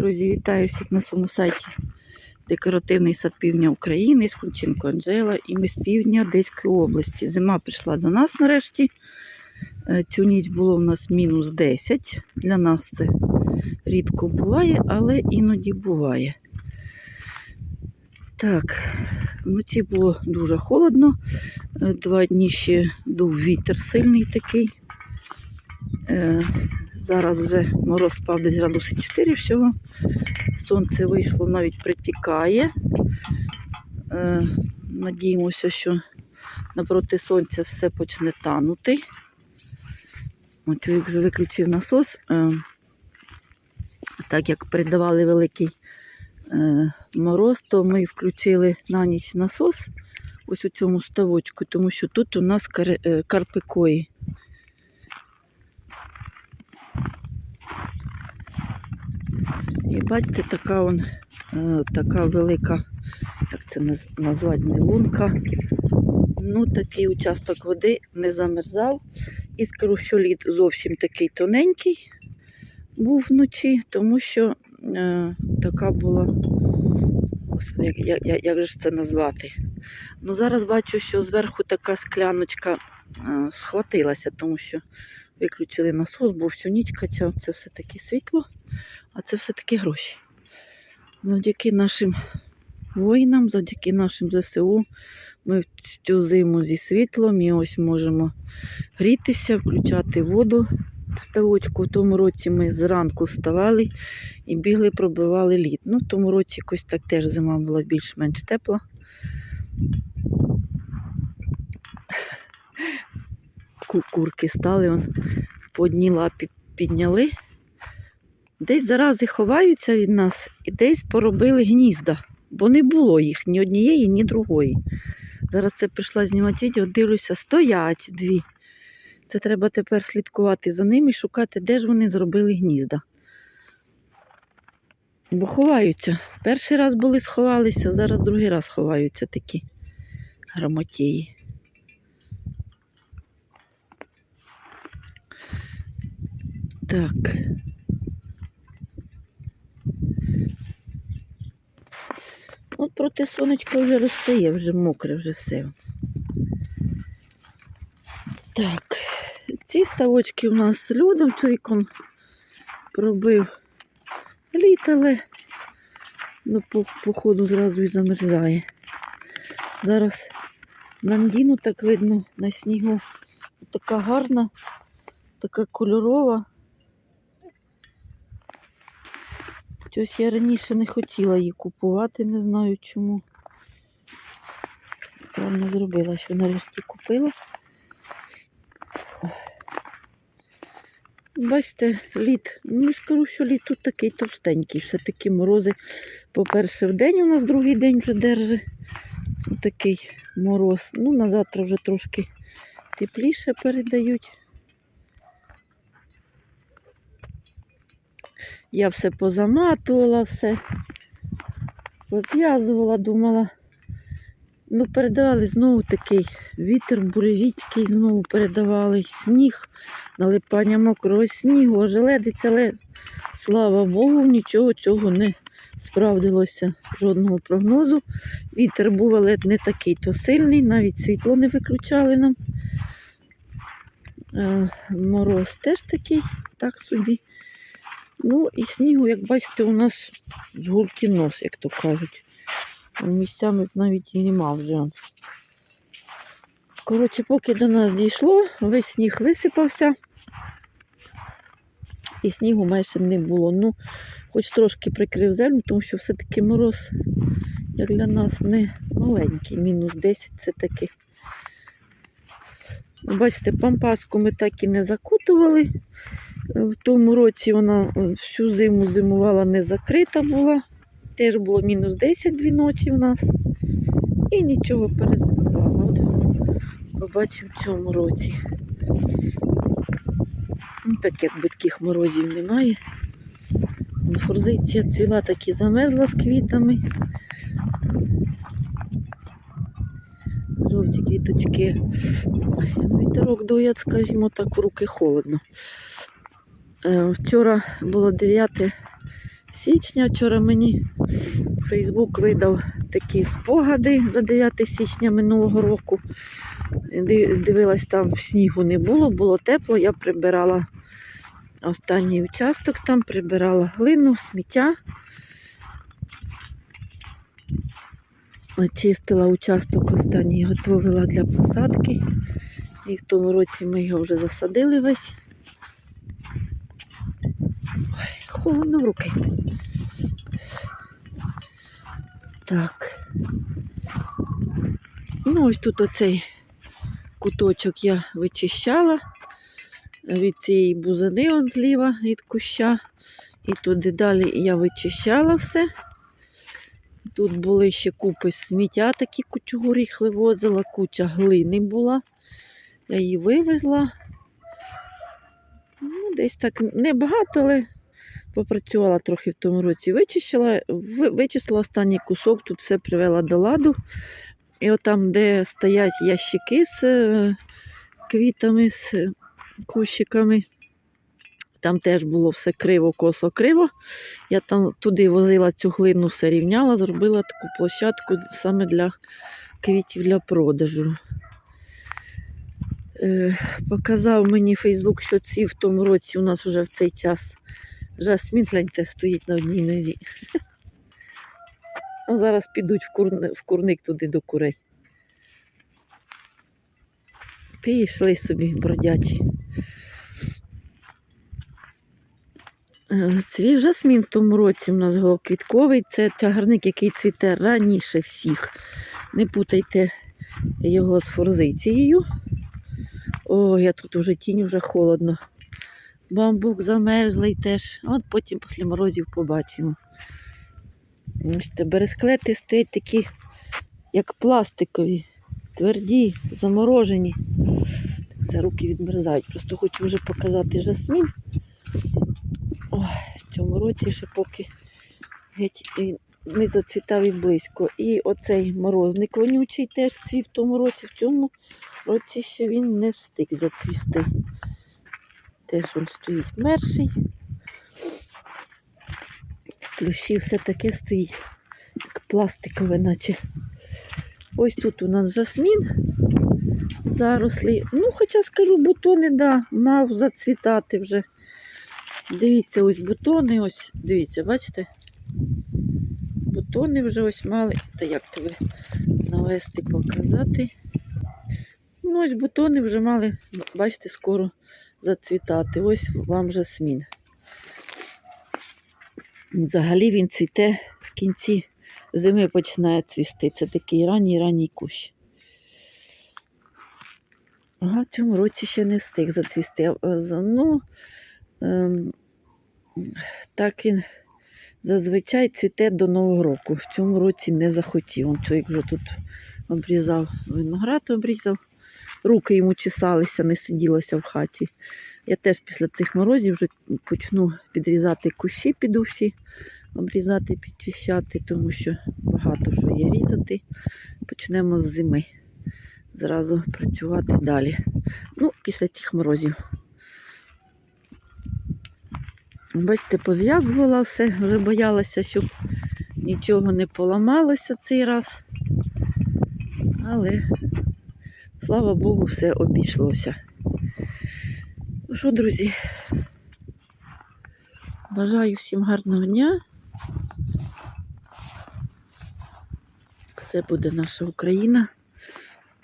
Друзі, вітаю всіх на своєму сайті Декоративний сад півдня України з Кунченко Анжела і ми з півдня Одеської області. Зима прийшла до нас нарешті. Е, Цю ніч було в нас мінус 10. Для нас це рідко буває, але іноді буває. Так, вночі було дуже холодно. Е, Два дні ще дув вітер сильний такий. Зараз вже мороз спав десь градуси 4 всього. Сонце вийшло, навіть припікає. Е, надіємося, що напроти сонця все почне танути. О, чоловік вже виключив насос. Е, так як передавали великий е, мороз, то ми включили на ніч насос ось у цьому ставочку, тому що тут у нас е, карпикої. Бачите, така он, е, така велика, як це назвати, не лунка. Ну, такий участок води не замерзав. І скажу, що лід зовсім такий тоненький був вночі, тому що е, така була. Господи, як, як, як, же це назвати? Ну, зараз бачу, що зверху така скляночка е, схватилася, тому що виключили насос, бо всю ніч качав це все-таки світло, а це все-таки гроші. Завдяки нашим воїнам, завдяки нашим ЗСУ, ми в цю зиму зі світлом і ось можемо грітися, включати воду в ставочку. В тому році ми зранку вставали і бігли, пробивали лід. Ну, в тому році якось так теж зима була більш-менш тепла. Курки стали, он, по одній лапі підняли. Десь зарази ховаються від нас і десь поробили гнізда, бо не було їх ні однієї, ні другої. Зараз це прийшла знімати відео, дивлюся, стоять дві. Це треба тепер слідкувати за ними і шукати, де ж вони зробили гнізда. Бо ховаються. Перший раз були сховалися, зараз другий раз ховаються такі грамотії. Так. От проти сонечка вже розстає, вже мокре, вже все. Так, ці ставочки у нас льодом чоловіком пробив лід, але ну, по, по ходу зразу і замерзає. Зараз нандіну так видно на снігу. Така гарна, така кольорова. Щось я раніше не хотіла її купувати, не знаю чому. Правильно зробила, що нарешті купила. Бачите, лід. Ну, скажу, що лід тут такий товстенький. Все-таки морози, по-перше, в день у нас другий день вже держить. Такий мороз. Ну, на завтра вже трошки тепліше передають. Я все позаматувала, все позв'язувала, думала. Ну, передавали знову такий вітер, буревітький, знову передавали сніг, налипання мокрого снігу, ожеледиться, але слава Богу, нічого цього не справдилося, жодного прогнозу. Вітер був, але не такий то сильний, навіть світло не виключали нам. Е, Мороз теж такий, так собі. Ну і снігу, як бачите, у нас з гурки нос, як то кажуть. Місцями навіть і нема вже. Коротше, поки до нас дійшло, весь сніг висипався. І снігу майже не було. Ну, хоч трошки прикрив землю, тому що все-таки мороз, як для нас, не маленький. Мінус 10 це таки. Бачите, пампаску ми так і не закутували. В тому році вона е, всю зиму зимувала не закрита була. Теж було мінус 10 дві ночі в нас. І нічого перезимувала. От побачимо в цьому році. Ну, так як таких морозів немає. Форзиція цвіла так і замерзла з квітами. Жовті квіточки. Вітерок дує, скажімо так, в руки холодно. Е, Вчора було 9 січня. Вчора мені Фейсбук видав такі спогади за 9 січня минулого року. Дивилась, там снігу не було, було тепло. Я прибирала останній участок, там прибирала глину, сміття. Чистила участок останній, готувала для посадки. І в тому році ми його вже засадили весь. Ой, холодно в руки. Так. Ну, ось тут оцей куточок я вичищала від цієї бузини он зліва від куща. І туди далі я вичищала все. Тут були ще купи сміття, такі кучугуріх вивозила, куча глини була. Я її вивезла. Ну, десь так небагато, але попрацювала трохи в тому році. Вичищила, ви- вичислила останній кусок, тут все привела до ладу. І отам, де стоять ящики з е, квітами, з кущиками, там теж було все криво, косо, криво. Я там туди возила цю глину, все рівняла, зробила таку площадку саме для квітів для продажу. Е, показав мені Фейсбук, що ці в тому році у нас вже в цей час жасмін гляньте, стоїть на одній нозі. Ну, зараз підуть в, кур... в курник туди до курей. Пішли собі бродячі. Е, Цвів жасмін в тому році у нас голоквітковий. Це чагарник, який цвіте раніше всіх. Не путайте його з форзицією. О, я тут уже тінь, вже холодно. Бамбук замерзлий теж. От потім після морозів побачимо. Бачите, бересклети стоять такі, як пластикові, тверді, заморожені. Все, руки відмерзають. Просто хочу вже показати жасмін. Ой, в цьому році ще поки геть не зацвітав і близько. І оцей морозник вонючий теж цвів в тому році. В цьому році ще він не встиг зацвісти. Теж він стоїть мерший. Плющі все таке стоїть, як пластикове, наче. Ось тут у нас жасмін зарослі. Ну, хоча скажу, бутони, да, мав зацвітати вже. Дивіться, ось бутони, ось, дивіться, бачите? Бутони вже ось мали. Та як тебе навести, показати? Ну, ось бутони вже мали, бачите, скоро зацвітати. Ось вам жасмін. Взагалі він цвіте в кінці зими починає цвісти. Це такий ранній ранній кущ. Ага, в цьому році ще не встиг зацвісти. Ну, ем, так він зазвичай цвіте до Нового року. В цьому році не захотів. Он чоловік вже тут обрізав виноград, обрізав. Руки йому чесалися, не сиділося в хаті. Я теж після цих морозів вже почну підрізати кущі, піду всі обрізати, підчищати, тому що багато що є різати. Почнемо з зими. Зразу працювати далі. Ну, після тих морозів. Бачите, позв'язувала все, вже боялася, щоб нічого не поламалося цей раз. Але, слава Богу, все обійшлося. Ну що, друзі, бажаю всім гарного дня. Все буде наша Україна.